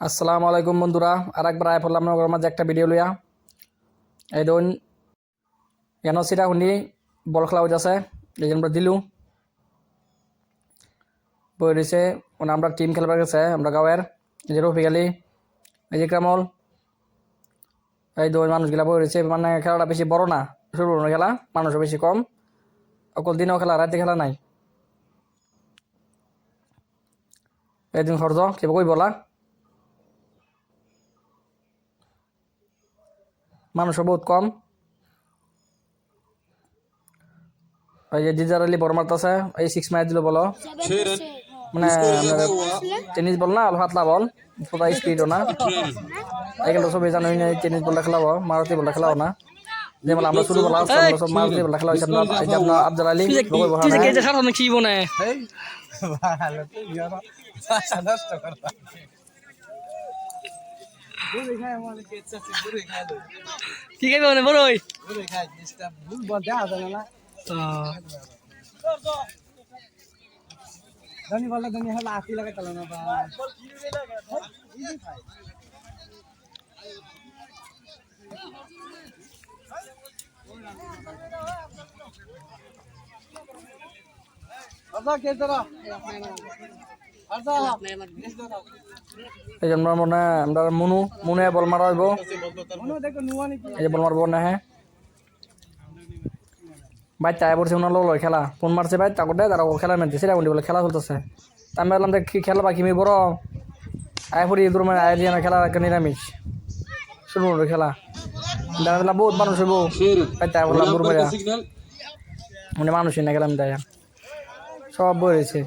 আসসালামু আলাইকুম বন্ধুরা। আর একবার আয় পড়লাম আপনার মাঝে একটা ভিডিও লইয়া। এই ধরুন এন সিটা শুনি বল খেলা আছে এই আমরা দিলু। বই রয়েছে মানে আমরা টিম খেলবার গেছে, আমরা গাঁয়ের এই যে রফিক আলী, এই যে কামল। এই দুই মানুষগুলা বই রয়েছে মানে খেলাটা বেশি বড় না শুরু খেলা, মানুষও বেশি কম। অকল দিনও খেলা, রাতে খেলা নাই। এদিন খরচ কিবা কই বলা? মানুষও বহুত কম। এই যে জিজার আলী বড় মারতাছে এই সিক্স মাইর দিল বলো। মানে টেনিস বল। না আলো হাতলা বল। পুরা স্পিডও না। এগুলো সবই জানো না টেনিস বলটা খেলাবো মারুতি বলটা খেলাবো না। যেমন আমরা শুরু করলাম সব মারুতি বলটা খেলা হয়েছে আপনার আফজাল আলী লোগো বহানা। তুই যে খারাপ নাকি বনে? ভালো তুই জানো ভাষা নষ্ট করবা দূরে খায় আমার কেচ্ছা দূরে খায় দূরে কি খাইবে মানে বড় ওই। খায় জিনিসটা ভুল বল দেখা যায় না। ধনী বলে ধনী হলে আশি লাগে চলো না বা আচ্ছা কে তোরা। এই যে আমরা মনে আমরা মুনু মুনে বল মারা হইব এই যে বল মারবো না হ্যাঁ ভাই চায় পড়ছে ওনার লোক খেলা। ফোন মারছে ভাই তাকে তারা ও খেলা মেলছে সেটা বলে খেলা চলতেছে। তা আমি বললাম কি খেলা বাকি আমি বড়। আয় পড়ি দূর মানে আয় দিয়ে না খেলা নিরামিষ। শুরু করব খেলা। দেখা দিলাম বহুত মানুষ হইব। ভাই তাই বললাম দূর মানে মানুষই না গেলাম তাই সব বই রয়েছে।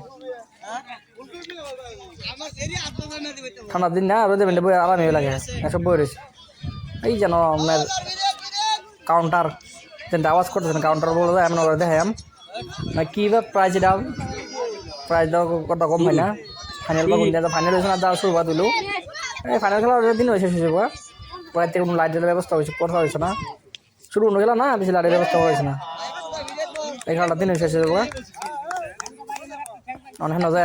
ঠান্ডার দিন না, রোদে বেঁধে বই আরামই লাগে। এসব বই রয়েছে। এই যেন আপনার কাউন্টার যেন আওয়াজ করতেছেন কাউন্টার বলে দেয়, এমন করে দেখাম না, কি বা প্রাইজ দাম প্রাইজ দাও, কত কম হয় না? ফাইনাল বা কোন ফাইনাল হয়েছে না, দাও, শুরু দিল। এই ফাইনাল খেলা দিন হয়েছে, শেষে বা প্রায় থেকে কোনো লাইটের ব্যবস্থা হয়েছে কথা হয়েছে না। শুরু হয়ে গেল না, বেশি লাইটের ব্যবস্থা হয়েছে না। এই খেলাটা দিন হয়েছে শেষে বা অনেক না যাই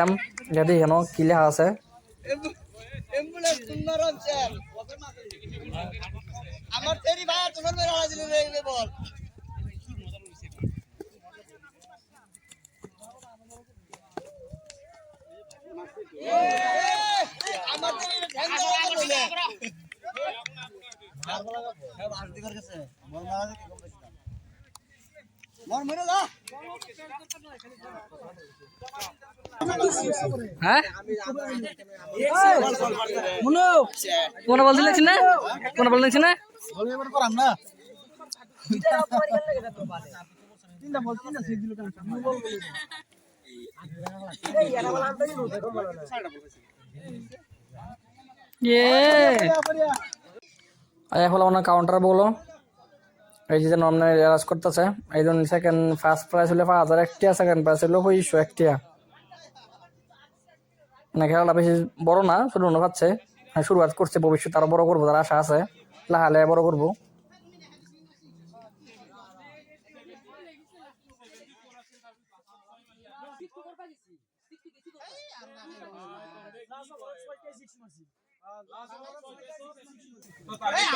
যদি হেন কি লেখা আছে। আমার তেরি ভাই তোমার মেরে হাজির রে বল। আমার তেরি ধ্যান বলে মর, মরে যা। হ্যাঁ? কোন বল দিলেছি না? কাউন্টার বলো এই যে আপনার এরাজ করতেছে, এই সেকেন্ড ফার্স্ট প্রাইজ হলে পাঁচ হাজার, একটিয়া সেকেন্ড প্রাইজ হলো পঁচিশশো একটিয়া। মানে খেলাটা বেশি বড় না শুরু না পাচ্ছে হ্যাঁ শুরুয়াত করছে ভবিষ্যৎ আরও বড় করব তার আশা আছে লাহালে বড় করব।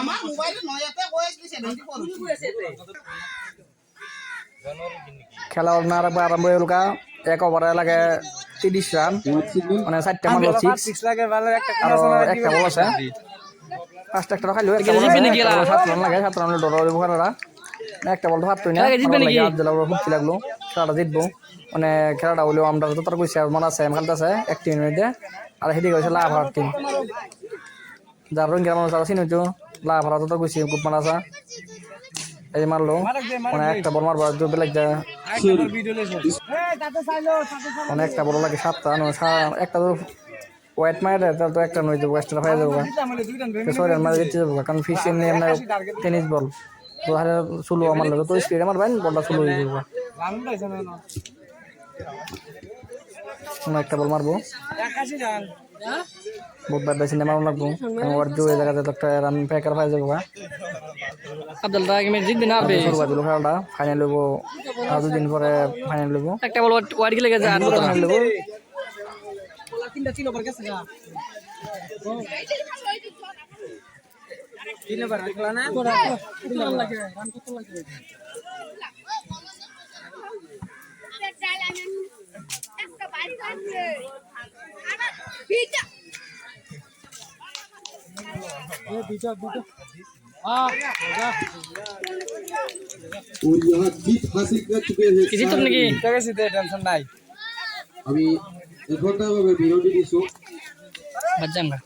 আমার মোবাইলে নয়াতে বয়স দিছে ভেন্টি করুছি খেলা আরম্ভ আরম্ভ হয়ে গেল এক ওভারে লাগে তিরিশ রান। মানে চারটা মারলো সিক্স আর একটা বল আছে। পাঁচটা একটা খাইলো? সাত রান লাগে সাত রান ডর হইব খেলাটা। একটা বল তো হাতই না ফুটকি লাগল। খেলাটা জিতবো। মানে খেলাটা হলেও আমরা তো তার কইছে মনে আছে আমি খেলতেছে এক টিমের মধ্যে। আর সেদিকে হয়েছে লাভ হার টিম যার রঙের মানুষ আছে চিনি তো। লাভ হারা তো কইছে খুব মারা আছে। এই মারলো। মানে একটা বল মারবো বেলাগ যায় মানে একটা বড় লাগে সাতটা নয় একটা তো ওয়েট মারে তাহলে তো একটা নয় যাব যাব সরি আমার জিততে যাব কারণ ফিস এমনি এমনি টেনিস বল তো হারে সুলো আমার লাগে তো স্পিড আমার বাইন বলটা সুলো হয়ে যাব কোনো একটা বল মারবো? একাশি রান বহুত বার বেশি নেমারও লাগবো। কারণ ওর জুয়ে জায়গাতে তো একটা রান প্যাকার পাই যাব আব্দুল রাহিম জিতবে না আবে শুরু করে দিল খেলাটা ফাইনাল লইব আর দুদিন পরে ফাইনাল লইব একটা বল ওয়াইড গেলে গেছে আর ফাইনাল লইব তিনটা ছিল পর গেছে তিন ওভার খেলা না और यहाँ जीत हासिल कर चुके हैं किसी तो तुमने टेंशन नहीं अभी एक घंटा में वीडियो भी शो बच जाऊँगा